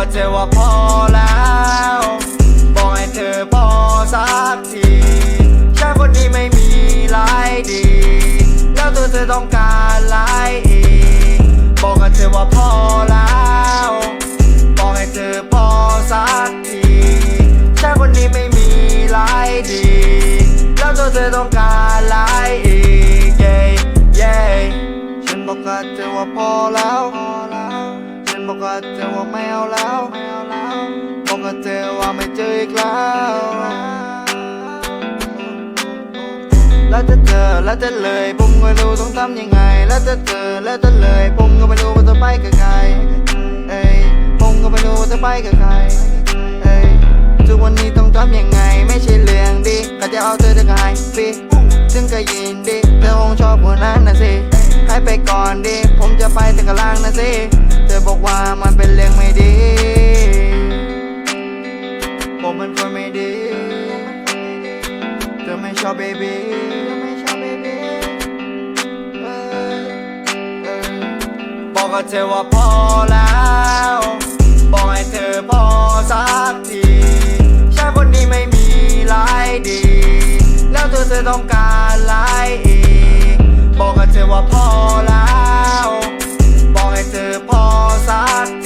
กับเธอว่าพอแล้วบอกให้เธอพอสักทีชายคนนี้ไม่มีหลายดี แล้วตัวเธอต้องการหลายอีกบอกกับเธอว่าพอแล้วบอกให้เธอพอสักทีชายคนนี้ไม่มีหลายดี แล้วตัวเธอต้องการหลายอีก yeah yeah ฉันบอกกับเธอว่าพอแล้ว บอกกับเธอว่าไม่เอาแล้วไม่เอาแล้วบอกกับเธอว่าไม่เจออีกแล้ว แล้วจะเธอแล้วจะเลยผมก็ไม่รู้ต้องทำยังไง แล้วจะเธอแล้วจะเลยผมก็ไม่รู้ว่าจะไปกับใครเอ้ยผมก็ไม่รู้ว่าจะไปกับใครเอ้ยทุกวันนี้ต้องทำยังไง ไม่ใช่เรื่องดีก็จะเอาเธอจะไงปีซึ่งก็ยินดีเธอคงชอบคนนั้นน อไม่ชอบเบบี้ไม่ชอบเบบีบอกกับเธอว่าพอแล้วบอกให้เธอพอสักทีชายคนนี้ไม่มีหลายดี แล้วตัวเธอต้องการหลายอีกบอกกับเธอว่าพอแล้วบอกให้เธอพอสัก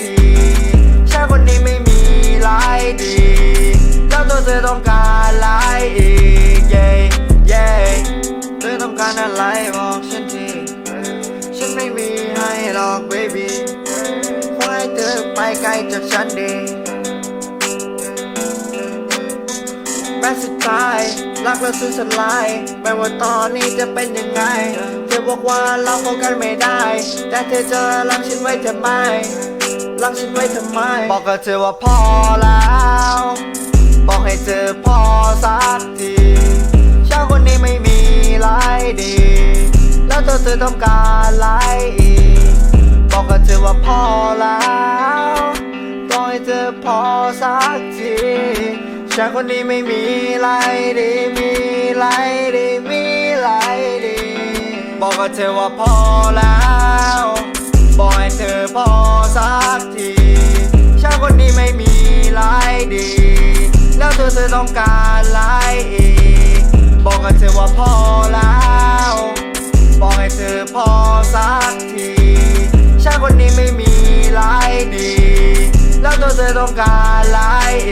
ไปไกลจากฉันดีแม้สุดท้ายรักเราสุดสลายไม่ว่าตอนนี้จะเป็นยังไง เธอบอกว่าเราเข้ากันไม่ได้ แต่เธอจะรักฉันไว้ทำไม รักฉันไว้ทำไม บอกกับเธอว่าพอแล้ว บอกให้เธอพอสักทีชายคนนี้ไม่มีหลายดี แล้วเธอต้องการหลายอีกบอกกับเธอว่าพอแล้ว ชายคนนี้ไม่มีหลายดีมีหลายดีมีหลายดี บอกกับเธอว่าพอแล้วบอกให้เธอพอสักทีชายคนนี้ไม่มีหลายดี แล้วตัวเธอต้องการหลายอีกบอกกับเธอว่าพอแล้วบอกให้เธอพอสักทีชายคนนี้ไม่มีหลายดี แล้วตัวเธอต้องการหลายอีก